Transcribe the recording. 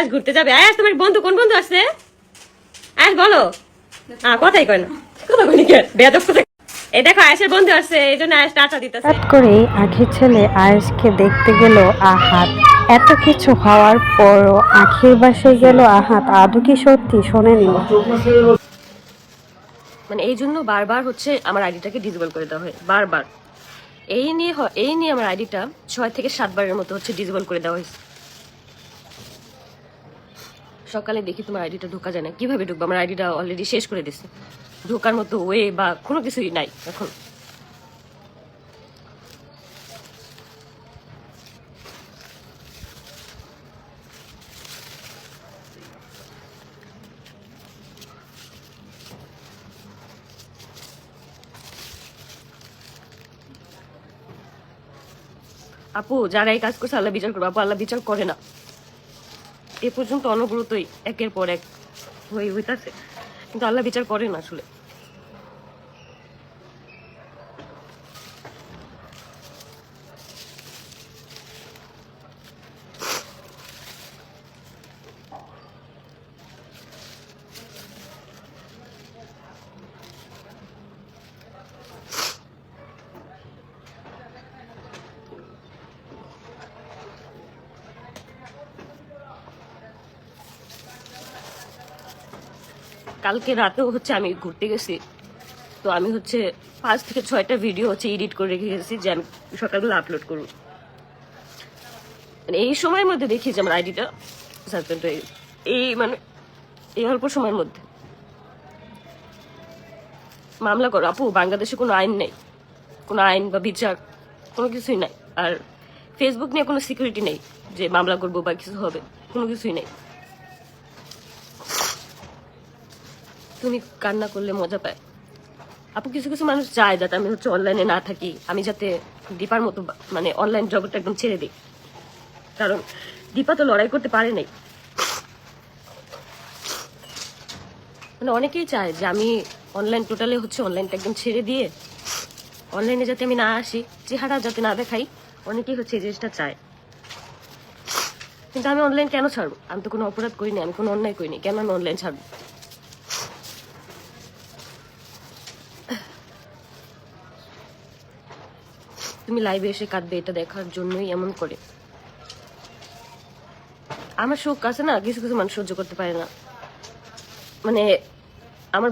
আয়াস ঘুরতে যাবে। আয়াস তোমার বন্ধু কোন বন্ধু আছে? আয়াস বলো। হ্যাঁ কথাই কয় না। কথা কই কে? বেয়াদব কথা। এই দেখো আয়াসের বন্ধু আছে এই জন্য আয়াস টাটা দিতেছে। হঠাৎ করেই আখির ছেলে আয়েশকে দেখতে গেল আহাত। এত কিছু হওয়ার পরও আখির বাসায় গেল আহাত। আদৌ কি সত্যি শোনেনি? মানে এই জন্য বারবার হচ্ছে আমার আইডিটাকে ডিসেবল করে দেওয়া হয়। বারবার। এই নিয়ে এই নিয়ে আমার আইডিটা ছয় থেকে সাতবারের মতো হচ্ছে ডিসেবল করে দেওয়া হয়েছে। সকালে দেখি তোমার আইডিটা ঢোকা যায় না। কীভাবে ঢুকবো? আমার আইডিটা অলরেডি শেষ করে দিছে। ঢোকার মতো ওয়ে বা কোনো কিছুই নাই এখন। আপু, যারা এই কাজ করছে, আল্লাহ বিচার করবে। আপু, আল্লাহ বিচার করে না। এ পর্যন্ত অনবরতই একের পর এক হয়ে হইতাছে। কিন্তু আল্লাহ বিচার করেন আসলে। কালকে রাতেও হচ্ছে আমি ঘুরতে গেছি। তো আমি হচ্ছে পাঁচ থেকে ছয়টা ভিডিও হচ্ছে এডিট করে রেখে গেছি যে আমি সকালবেলা আপলোড করব। মানে এই সময়ের মধ্যে দেখি যে আমার আইডিটা সাসপেন্ড হয়ে এই মানে এই অল্প সময়ের মধ্যে। মামলা করো, আপু, বাংলাদেশে কোনো আইন নেই। কোনো আইন বা বিচার, কোনো কিছুই নাই। আর ফেসবুক নিয়ে কোনো সিকিউরিটি নেই যে মামলা করব বা কিছু হবে, কোনো কিছুই নেই। তুমি কান্না করলে মজা পায়। আপু কিছু কিছু মানুষ চায় যাতে আমি হচ্ছে অনলাইনে না থাকি। আমি যাতে দীপার মতো মানে অনলাইন জগৎটা একদম ছেড়ে দিই। কারণ দীপা তো লড়াই করতে পারে নাই। মানে অনেকেই চায় যে আমি অনলাইন টোটালে হচ্ছে অনলাইনটা একদম ছেড়ে দিয়ে অনলাইনে যাতে আমি না আসি, চেহারা যাতে না দেখাই, অনেকেই হচ্ছে এই জিনিসটা চায়। কিন্তু আমি অনলাইন কেন ছাড়বো? আমি তো কোনো অপরাধ করিনি আমি কোনো অন্যায় করিনি কেন আমি অনলাইন ছাড়বো? তুমি লাইভে এসে কাঁদবে এটা দেখার জন্যই এমন করে। আমার শোক আছে না, কিছু কিছু মানুষ সহ্য করতে পারে না। মানে আমার